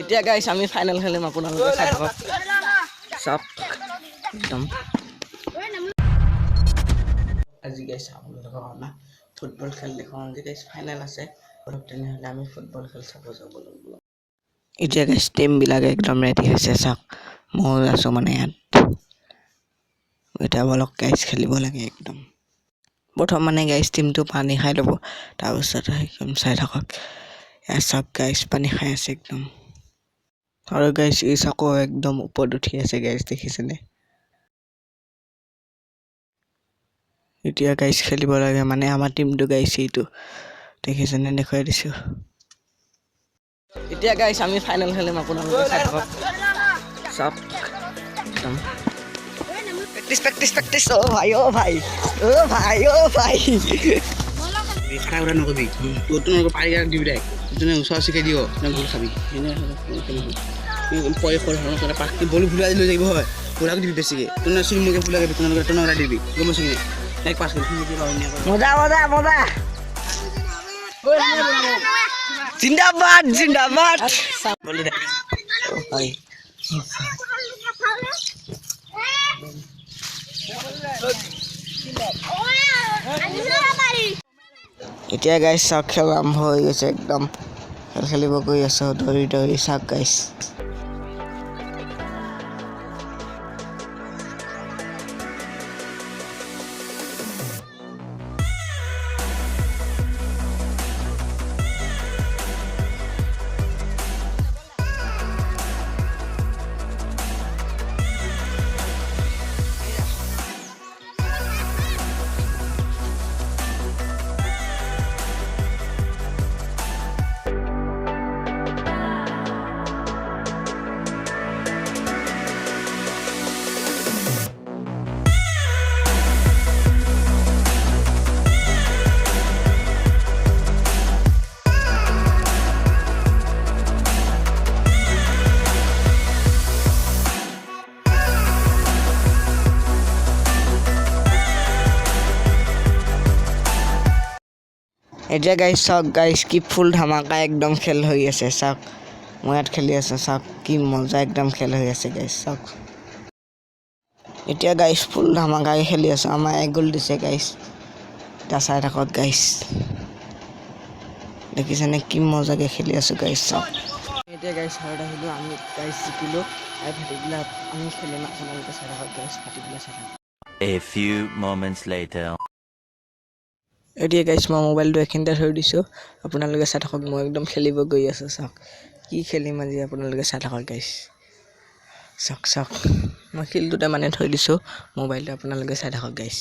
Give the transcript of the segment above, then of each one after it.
এতিয়া গাইছ আমি ফাইনেল খেলিম আপোনালোকে চাই থাকক চাওক একদম আজি গাইছ আপোনালোকৰ আমাৰ ফুটবল খেল দেখুৱাওঁ আজি গাইছ ফাইনেল আছে অলপ তেনেহ'লে আমি ফুটবল খেল চাব যাব লাগিব এতিয়া গাইছ টিমবিলাকে একদম ৰেডি হৈছে চাওক মই আছোঁ মানে ইয়াত এতিয়া বলক গাইছ খেলিব লাগে একদম প্ৰথম মানে গাইছ টিমটো পানী খাই ল'ব। তাৰপিছত একদম চাই থাকক। চাওক গাইছ পানী খাই আছে একদম। আৰু গাইছ ই চাকো একদম ওপৰত উঠি আছে গাইছ দেখিছেনে? এতিয়া গাইছ খেলিব লাগে মানে আমাৰ টিমটো গাইছ এইটো। দেখিছেনে? দেখুৱাই দিছোঁ। এতিয়া গাইছ আমি ফাইনেল খেলিম। আপোনালোকে চাই থাকক। চাওক একদম প্র্যাকটিস প্র্যাকটিস প্র্যাকটিস ও ভাই ও ভাই ও ভাই ও ভাই খারাপ ওরা নকবি। তোর তো নকবি পারি দিবি রে তুই ওচৰ চিকাই দিও না গুল খাবি। পৰে সৰু সৰু কৰে পাক বলি ভুলাই লৈ যাব হয় পুৰাক দিবি বেছিকে তোৰ চুৰি মোকে ভুলাই দিবি তোৰ তোৰ দিবি। গম চুৰি এক পাঁচ মজা মজা মজা। জিন্দাবাদ জিন্দাবাদ। বলি দে এতিয়া গাইছ চাওক খেল আৰম্ভ হৈ গৈছে একদম। খেল খেলিব গৈ আছোঁ, দৌৰি দৌৰি চাওক গাইছ এতিয়া গাইছ চাওক গাইছ কি ফুল ধামাকা একদম খেল হৈ আছে, চাওক। মই ইয়াত খেলি আছোঁ, চাওক কি মজা একদম খেল হৈ আছে গাইছ চাওক। এতিয়া গাইছ ফুল ধামাকাই খেলি আছোঁ, আমাৰ এক গ'ল দিছে গাইছ এতিয়া চাই থাকক গাইছ দেখিছেনে কি মজাকৈ খেলি আছোঁ গাইছ চাওক। এতিয়া গাইছ ঘৰত আহিলোঁ, আমি গাইছ জিকিলোঁ, আৰু ভাটিবিলাক আমি খেলিম আপোনালোকে চাই থাকক গাইছ ভাটিবিলাক চাই থাকক। A few moments later. এতিয়া গাইছ মই মোবাইলটো এইখিনিতে থৈ দিছোঁ। আপোনালোকে চাই থাকক মই একদম খেলিব গৈ আছোঁ চাওক। কি খেলিম আজি আপোনালোকে চাই থাকক গাইছ চাওক চাওক। মই শিলটোতে মানে থৈ দিছোঁ মোবাইলটো আপোনালোকে চাই থাকক গাইছ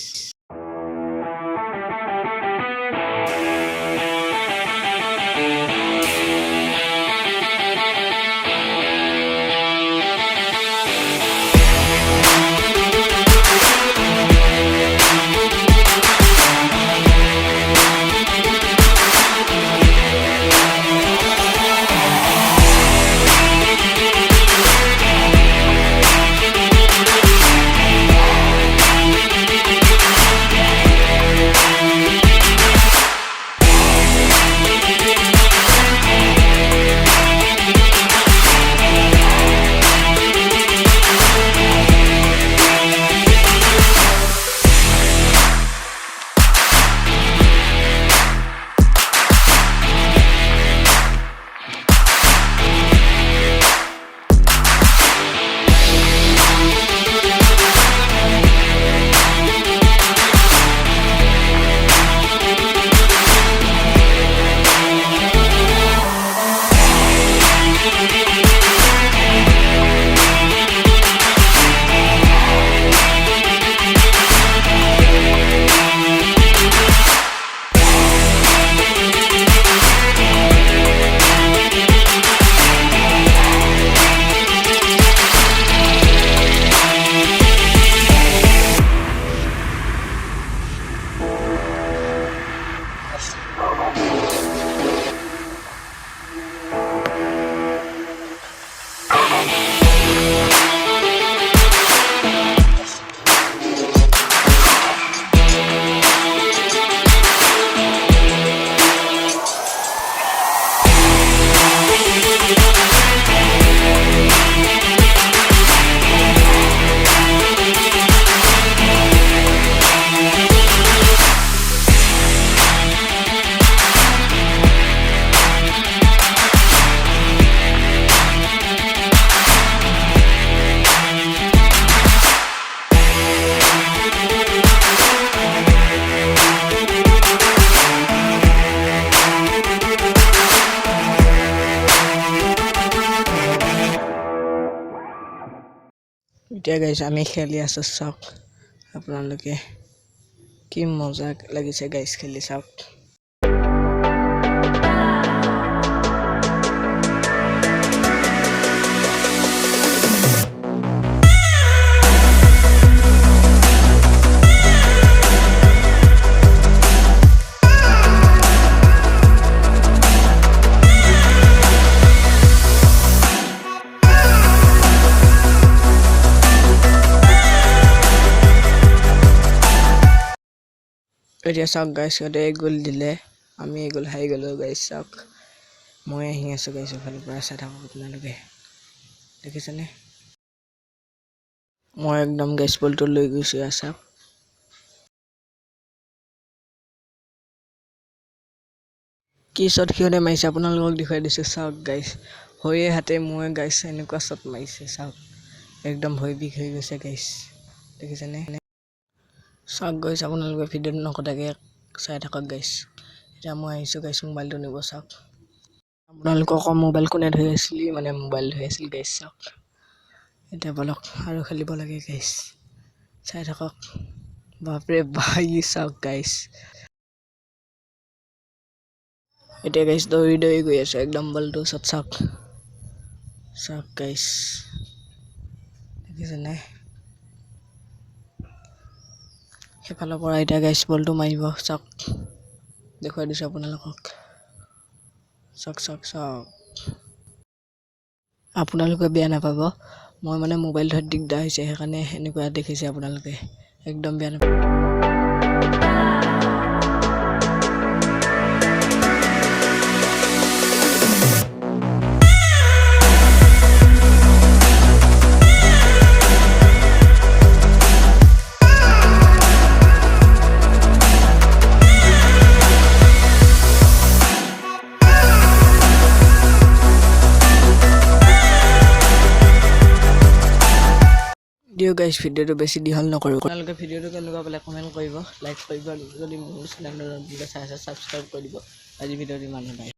এতিয়া গাইছ আমি খেলি আছোঁ চাওক। আপোনালোকে কি মজা লাগিছে গাইছ খেলি চাওক। এতিয়া চাওক গাইছ সিহঁতে এক গ'ল দিলে আমি এক গ'ল হাৰি গ'লোঁ গাইছ চাওক মই আহি আছোঁ গাইছ ফালৰ পৰা চাই থাকক আপোনালোকে দেখিছেনে মই একদম গেছ বলটো লৈ গৈছোঁ চাওক কি শ্বট সিহঁতে মাৰিছে আপোনালোকক দেখুৱাই দিছোঁ চাওক গাইছ ভৰিয়ে হাতে মই গাইছ এনেকুৱা শ্বট মাৰিছে চাওক একদম ভৰি বিষ হৈ গৈছে গাইছ দেখিছেনে চাওক গাইছ আপোনালোকে ভিডিঅ'টো নকটাকৈ চাই থাকক গাইছ এতিয়া মই আহিছোঁ গাইছ মোবাইলটো নিব চাওক আপোনালোকক আকৌ মোবাইল কোনে ধৰি আছিলি মানে মোবাইল ধৰি আছিল গাইছ চাওক এতিয়া বলক আৰু খেলিব লাগে গাইছ চাই থাকক বাপৰে বাই চাওক গাইছ এতিয়া গাইছ দৌৰি দৌৰি গৈ আছোঁ একদম বলটো ওচৰত চাওক চাওক গাইছ দেখিছেনে সেইফালৰ পৰা এতিয়া গাইছ বলটো মাৰিব। চাওক। দেখুৱাই দিছোঁ আপোনালোকক। চাওক চাওক চাওক। আপোনালোকে বেয়া নাপাব। মই মানে মোবাইল ধৰাত দিগদাৰ হৈছে সেইকাৰণে এনেকুৱা দেখিছে আপোনালোকে। একদম বেয়া নাপাব। দিয়ক গাইছ ভিডিঅ'টো বেছি দীঘল নকৰোঁ আপোনালোকে ভিডিঅ'টো কেনেকুৱা পালে কমেণ্ট কৰিব লাইক কৰিব যদি মোৰ চেনেলটো চাই আছে ছাবস্ক্ৰাইব কৰি দিব। আজি ভিডিঅ'টো ইমান